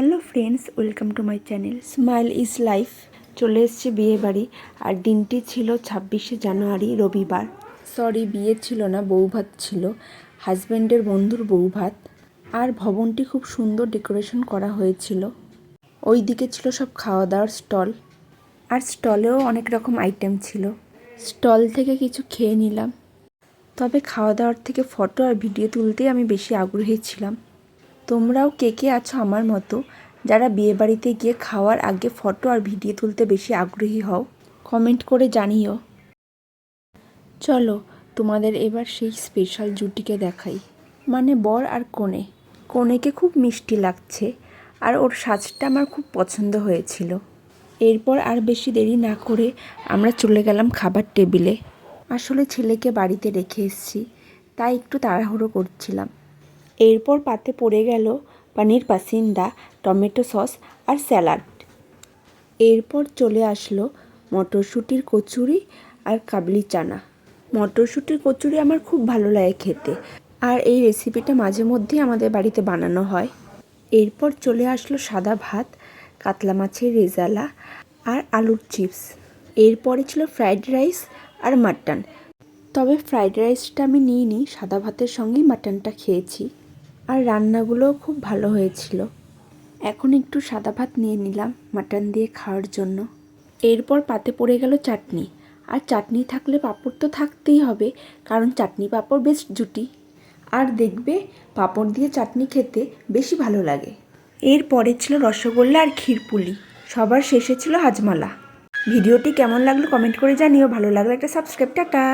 Hello friends, welcome to my channel. Smile is life. চলে এসছে বিয়ে বাড়ি আর দিনটি ছিল ছাব্বিশে জানুয়ারি, রবিবার। সরি, বিয়ে ছিল না বৌভাত ছিল। হাজব্যান্ডের বন্ধুর বৌভাত আর ভবনটি খুব সুন্দর ডেকোরেশন করা হয়েছিল। ওই দিকে ছিল সব খাওয়া দাওয়ার স্টল। আর স্টলেও অনেক রকম আইটেম ছিল। স্টল থেকে কিছু খেয়ে নিলাম। তবে খাওয়া দাওয়ার থেকে ফটো আর ভিডিও তুলতেই আমি বেশি আগ্রহী ছিলাম। তোমরাও কে কে আছো আমার মতো? যারা বিয়েবাড়িতে গিয়ে খাওয়ার আগে ফটো আর ভিডিও তুলতে বেশি আগ্রহী হও কমেন্ট করে জানিও। চলো, তোমাদের এবার সেই স্পেশাল জুটিকে দেখাই। মানে বর আর কনে। কনেকে খুব মিষ্টি লাগছে, আর ওর সাজটা আমার খুব পছন্দ হয়েছিল। এরপর আর বেশি দেরি না করে আমরা চলে গেলাম খাবার টেবিলে। আসলে ছেলেকে বাড়িতে রেখে এসেছি, তাই একটু তাড়াহুড়ো করছিলাম। এরপর পাতে পড়ে গেল পনির পাসিন্দা টমেটো সস আর স্যালাড। এরপর চলে আসলো মটরশুঁটির কচুরি আর কাবলি চানা। মটরশুঁটির কচুরি আমার খুব ভালো লাগে খেতে আর এই রেসিপিটা মাঝে মধ্যেই আমাদের বাড়িতে বানানো হয়। এরপর চলে আসলো সাদা ভাত, কাতলা মাছের রেজালা আর আলুর চিপস। এরপরে ছিল ফ্রাইড রাইস আর মাটন। তবে ফ্রাইড রাইসটা আমি নিইনি, সাদা ভাতের সঙ্গেই মাটনটা খেয়েছি। আর রান্নাগুলোও খুব ভালো হয়েছিল। এখন একটু সাদা ভাত নিয়ে নিলাম মাটন দিয়ে খাওয়ার জন্য। এরপর পাতে পড়ে গেল চাটনি। আর চাটনি থাকলে পাঁপড় তো থাকতেই হবে, কারণ চাটনি পাঁপড় বেশ জুটি। আর দেখবে পাঁপড় দিয়ে চাটনি খেতে বেশি ভালো লাগে। এরপরে ছিল রসগোল্লা আর ক্ষীরপুলি সবার শেষে ছিল হাজমালা। ভিডিওটি কেমন লাগল কমেন্ট করে জানিও। ভালো লাগলে একটা সাবস্ক্রাইব, টাটা।